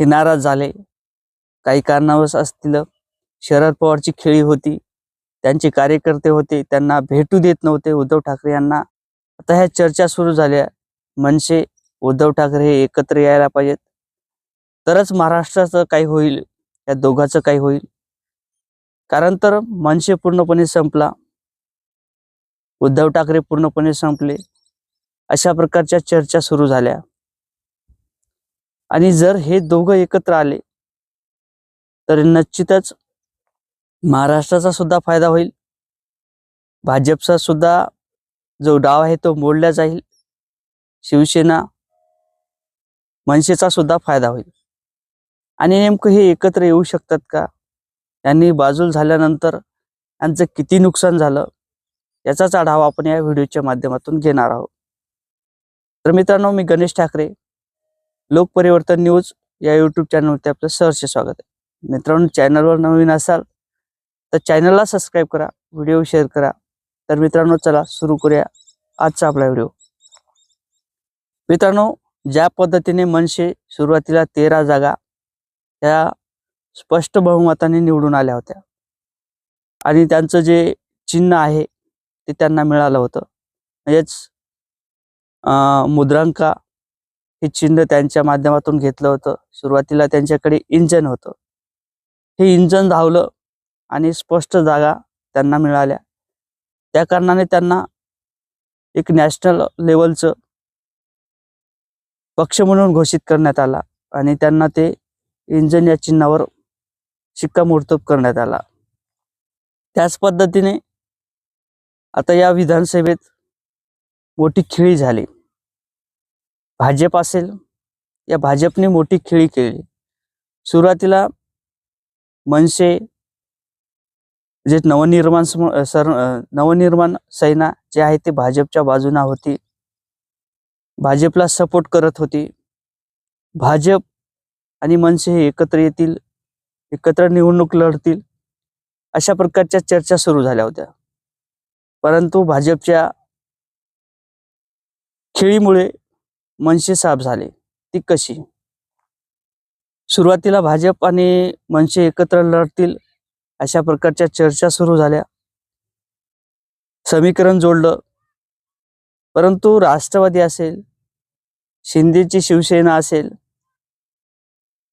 ते नाराज झाले. काही कारणावश असतील शरद पवारची खेळी होती त्यांचे कार्यकर्ते होते त्यांना भेटू देत नव्हते उद्धव ठाकरे यांना. आता ह्या चर्चा सुरू झाल्या. मनसे उद्धव ठाकरे हे एकत्र यायला पाहिजेत. तरच महाराष्ट्राचं काही होईल या दोघांचं काही होईल. कारण तर मनसे पूर्णपणे संपला. उद्धव ठाकरे पूर्णपणे संपले. अशा प्रकारच्या चर्चा सुरू झाल्या. आणि जर हे दोघं एकत्र आले तर निश्चितच महाराष्ट्राचा सुद्धा फायदा होईल. भाजपचा सुद्धा जो डाव आहे तो मोडला जाईल. शिवसेना मनसेचा सुद्धा फायदा होईल. आणि नेमकं हे एकत्र येऊ शकतात का? यांनी बाजूल झाल्यानंतर यांचं किती नुकसान झालं? याचाच आढावा आपण या व्हिडिओच्या माध्यमातून घेणार आहोत. तर मित्रांनो मी गणेश ठाकरे लोकपरिवर्तन न्यूज या यूट्यूब चॅनलवरती आपलं सहर्ष स्वागत आहे. मित्रांनो चॅनलवर नवीन असाल तर चॅनलला सबस्क्राईब करा व्हिडिओ शेअर करा. तर मित्रांनो चला सुरू करूया आजचा आपला व्हिडिओ मित्रांनो ज्या पद्धतीने मनसे सुरुवातीला तेरा जागा त्या स्पष्ट बहुमताने निवडून आल्या होत्या आणि त्यांचं जे चिन्ह आहे ते त्यांना मिळालं होतं. म्हणजेच अं, मुद्रांका हे चिन्ह त्यांच्या माध्यमातून घेतलं होतं. सुरुवातीला त्यांच्याकडे इंजन होतं. हे इंजन धावलं आणि स्पष्ट जागा त्यांना मिळाल्या. त्या कारणाने त्यांना एक नॅशनल लेवलचं पक्ष म्हणून घोषित करण्यात आला आणि त्यांना ते इंजन या चिन्हावर शिक्कामोर्तब करण्यात आला. त्याच पद्धतीने आता या विधानसभेत मोठी खेळी झाली. भाजप असेल या भाजपने मोठी खेळी केली सुरुवातीला मनसे जे नवनिर्माण सर नवनिर्माण सेना जे आहे ते भाजपच्या बाजूने होती. भाजपला सपोर्ट करत होती. भाजप आणि मनसे हे एकत्र येतील एकत्र निवडणूक लढतील अशा प्रकारच्या चर्चा सुरू झाल्या होत्या. परंतु भाजपच्या खेळीमुळे मनसे साफ झाले. ती कशी? सुरुवातीला भाजप आणि मनसे एकत्र लढतील अशा प्रकारच्या चर्चा सुरू झाल्या. समीकरण जोडलं. परंतु राष्ट्रवादी असेल शिंदेची शिवसेना असेल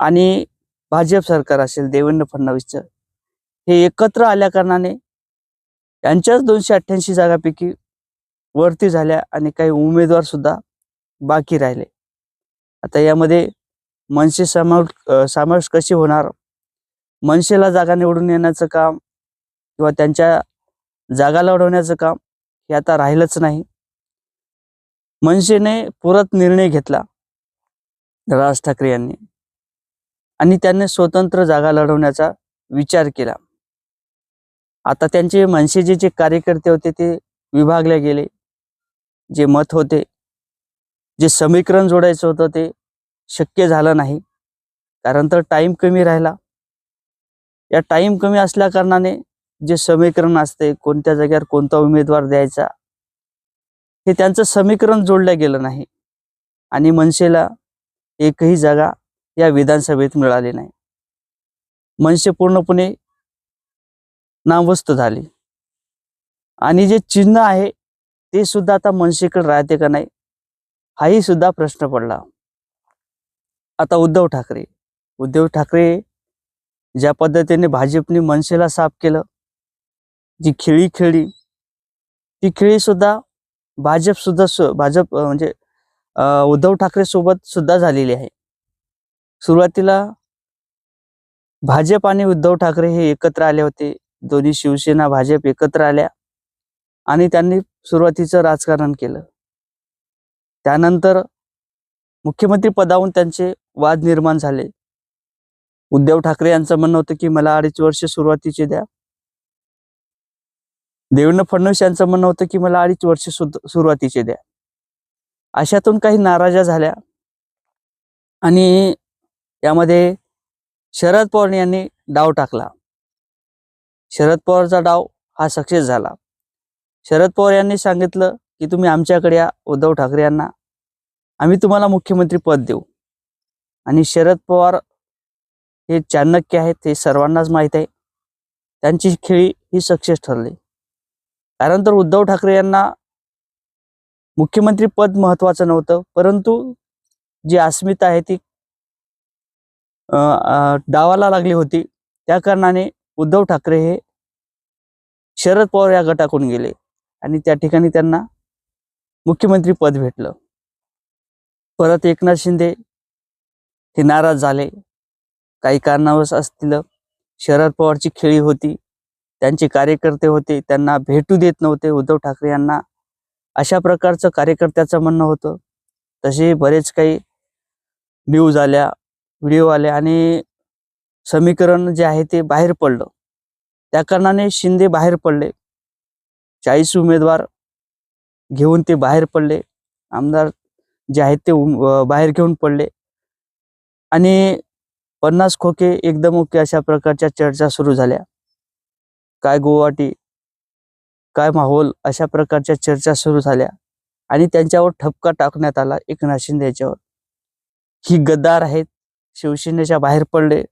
आणि भाजप सरकार असेल देवेंद्र फडणवीसचं हे एकत्र आल्या कारणाने यांच्याच दोनशे अठ्ठ्याऐंशी जागापैकी वरती झाल्या आणि काही उमेदवार सुद्धा बाकी राहिले. आता यामध्ये मनसे समाव समावेश कशी होणार? मनसेला जागा निवडून येण्याचं काम किंवा त्यांच्या जागा लढवण्याचं काम हे आता राहिलंच नाही. मनसेने परत निर्णय घेतला राज ठाकरे यांनी आणि त्यांनी स्वतंत्र जागा लढवण्याचा विचार केला. आता त्यांचे मनसेचे जे कार्यकर्ते होते ते विभागले गेले जे मत होते जे समीकरण जोडायचं होतं ते शक्य झालं नाही. कारण तर टाईम कमी राहिला. या टाईम कमी असल्या कारणाने जे समीकरण असते कोणत्या जागेवर कोणता उमेदवार द्यायचा हे त्यांचं समीकरण जोडलं गेलं नाही. आणि मनसेला एकही जागा या विधानसभेत मिळाली नाही. मनसे पूर्णपणे नामवस्त झाली. आणि जे चिन्ह आहे ते सुद्धा आता मनसेकडे राहते का नाही हाही सुद्धा प्रश्न पडला. आता उद्धव ठाकरे. उद्धव ठाकरे ज्या पद्धतीने भाजपने मनसेला साफ केलं जी खेळी खेळली ती खेळी सुद्धा भाजप सुद्धा सु- भाजप म्हणजे उद्धव ठाकरे सोबत सुद्धा झालेली आहे. सुरुवातीला भाजप आणि उद्धव ठाकरे हे एकत्र आले होते. दोन्ही शिवसेना भाजप एकत्र आल्या आणि त्यांनी सुरुवातीचं राजकारण केलं. त्यानंतर मुख्यमंत्री पदावरून त्यांचे वाद निर्माण झाले. उद्धव ठाकरे यांचं म्हणणं होतं की मला अडीच वर्ष सुरुवातीचे द्या. देवेंद्र फडणवीस यांचं म्हणणं होतं की मला अडीच वर्ष सुरुवातीचे द्या. अशातून काही नाराजा झाल्या. आणि यामध्ये शरद पवार यांनी डाव टाकला. शरद पवारचा डाव हा सक्सेस झाला. शरद पवार यांनी सांगितलं की तुम्ही आमच्याकडे या उद्धव ठाकरे यांना. आम्ही तुम्हाला मुख्यमंत्री पद देऊ. आणि शरद पवार हे चाणक्य आहेत हे सर्वांनाच माहीत आहे. त्यांची खेळी ही सक्सेस ठरली. कारण तर उद्धव ठाकरे यांना मुख्यमंत्री पद महत्वाचं नव्हतं. परंतु जी अस्मिता आहे ती डावाला लागली होती. त्या कारणाने उद्धव ठाकरे हे शरद पवार या गटाकडून गेले. आणि त्या ठिकाणी त्यांना मुख्यमंत्री पद भेटलं. परत एकनाथ शिंदे हे नाराज झाले. काही कारणावश असतील शरद पवारची खेळी होती त्यांचे कार्यकर्ते होते त्यांना भेटू देत नव्हते उद्धव ठाकरे यांना. अशा प्रकारचं कार्यकर्त्याचं म्हणणं होतं. तसे बरेच काही न्यूज आल्या व्हिडिओ आले आणि समीकरण जे आहे ते बाहेर पडलं. त्या कारणाने शिंदे बाहेर पडले. चाळीस उमेदवार घेऊन ते बाहेर पडले. आमदार जे आहेत ते बाहेर घेऊन पडले. आणि पन्नास खोके एकदम ओके अशा प्रकारच्या चर्चा सुरू झाल्या. काय गुवाहाटी काय माहोल अशा प्रकारच्या चर्चा सुरू झाल्या. आणि त्यांच्यावर ठपका टाकण्यात आला एकनाथ शिंदे याच्यावर. ही गद्दार आहेत शिवसेनेच्या बाहेर पडले.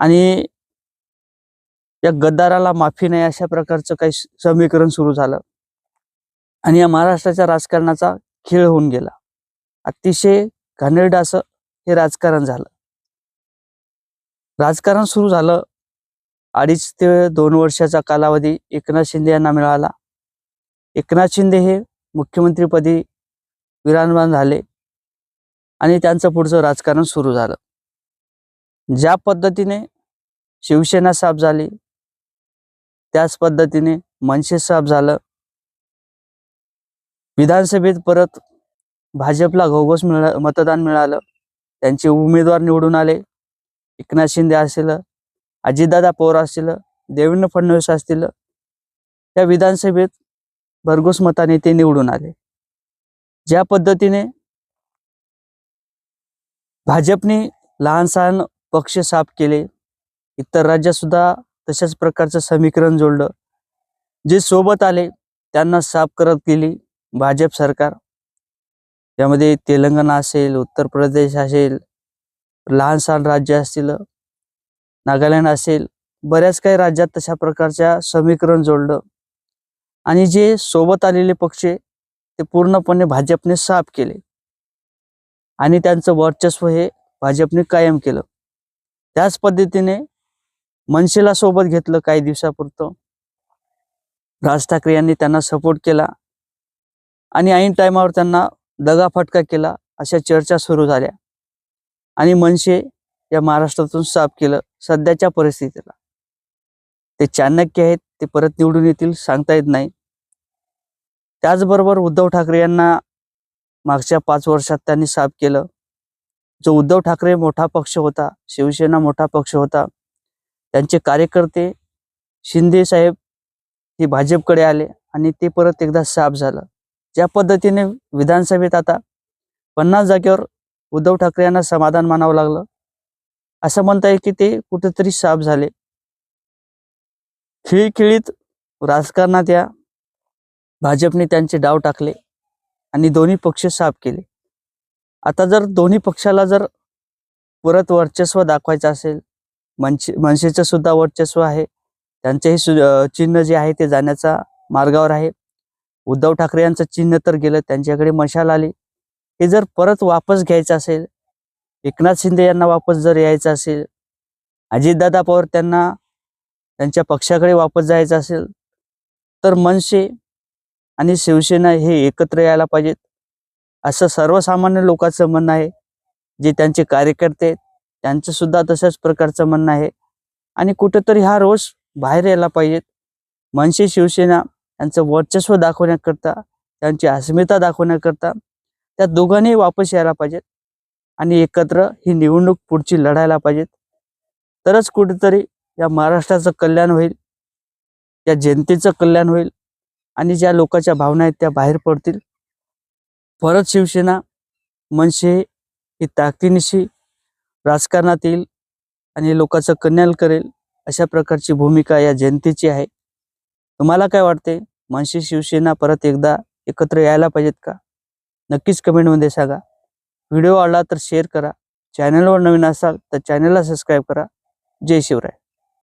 आणि या गद्दाराला माफी नाही अशा प्रकारचं काही समीकरण सुरू झालं. आणि या महाराष्ट्राच्या राजकारणाचा खेळ होऊन गेला. अतिशय घाणेरडं असं हे राजकारण झालं. राजकारण सुरू झालं. अडीच ते दोन वर्षाचा कालावधी एकनाथ शिंदे यांना मिळाला. एकनाथ शिंदे हे मुख्यमंत्रीपदी विराजमान झाले आणि त्यांचं पुढचं राजकारण सुरू झालं. ज्या पद्धतीने शिवसेना साफ झाली त्याच पद्धतीने मनसे साफ झालं विधानसभेत परत भाजपला घोघोस मिळा मतदान मिळालं. त्यांचे उमेदवार निवडून आले. एकनाथ शिंदे असेल अजितदादा पवार असतील देवेंद्र फडणवीस असतील त्या विधानसभेत भरघोस मताने ते निवडून आले. ज्या पद्धतीने भाजपने लहान सहान पक्ष साफ केले इतर राज्यात सुद्धा तशाच प्रकारचं समीकरण जोडलं. जे सोबत आले त्यांना साफ करत गेली. भाजप सरकार यामध्ये तेलंगणा असेल उत्तर प्रदेश असेल लहान सहान राज्य असतील नागालँड असेल बऱ्याच काही राज्यात तशा प्रकारच्या समीकरण जोडलं. आणि जे सोबत आलेले पक्ष ते पूर्णपणे भाजपने साफ केले. आणि त्यांचं वर्चस्व हे भाजपने कायम केलं. त्याच पद्धतीने मनसेला सोबत घेतलं काही दिवसापुरतं. राज ठाकरे यांनी त्यांना सपोर्ट केला. आणि ऐन टायमावर त्यांना दगाफटका केला अशा चर्चा सुरू झाल्या. आणि मनसे या महाराष्ट्रातून साफ केलं सध्याच्या परिस्थितीला. ते चाणक्य आहेत ते परत निवडून येतील सांगता येत नाही. त्याचबरोबर उद्धव ठाकरे यांना मागच्या पाच वर्षात त्यांनी साफ केलं. जो उद्धव ठाकरे मोठा पक्ष होता शिवसेना मोठा पक्ष होता त्यांचे कार्यकर्ते शिंदे साहेब हे भाजपकडे आले आणि ते परत एकदा साफ झालं. ज्या पद्धतीने विधानसभेत आता पन्नास जागेवर उद्धव ठाकरे यांना समाधान मानावं लागलं असं म्हणता येईल की ते कुठेतरी साफ झाले. खिळखिळीत राजकारणात या भाजपने त्यांचे डाव टाकले आणि दोन्ही पक्ष साफ केले. आता जर दोन्ही पक्षाला जर परत वर्चस्व दाखवायचं असेल मनसे मनसेचं सुद्धा वर्चस्व आहे त्यांचेही सु चिन्ह जे आहे ते जाण्याचा मार्गावर आहे. उद्धव ठाकरे यांचं चिन्ह तर गेलं त्यांच्याकडे मशाल आली. हे जर परत वापस घ्यायचं असेल एकनाथ शिंदे यांना वापस जर यायचं असेल अजितदादा पवार त्यांना त्यांच्या पक्षाकडे वापस जायचं असेल तर मनसे आणि शिवसेना हे एकत्र यायला पाहिजेत. असं सर्वसामान्य लोकांचं म्हणणं आहे जे त्यांचे कार्यकर्ते त्यांचं सुद्धा तशाच प्रकारचं म्हणणं आहे. आणि कुठंतरी हा रोष बाहेर यायला पाहिजेत. मनसे शिवसेना त्यांचं वर्चस्व दाखवण्याकरता त्यांची अस्मिता दाखवण्याकरता त्या दोघांनी वापस यायला पाहिजेत आणि एकत्र ही निवडणूक पुढची लढायला पाहिजेत. तरच कुठेतरी या महाराष्ट्राचं कल्याण होईल या जनतेचं कल्याण होईल आणि ज्या लोकांच्या भावना आहेत त्या बाहेर पडतील. परत शिवसेना मनसे ही ताकदीनिशी राजकारणात येईल आणि लोकांचं कल्याण करेल अशा प्रकारची भूमिका या जनतेची आहे. तुम्हाला काय वाटते? मनसे शिवसेना परत एकदा एकत्र यायला पाहिजेत का? नक्कीच कमेंटमध्ये सांगा. व्हिडिओ आवडला तर शेअर करा. चॅनलवर नवीन असाल तर चॅनलला सबस्क्राईब करा. जय शिवराय.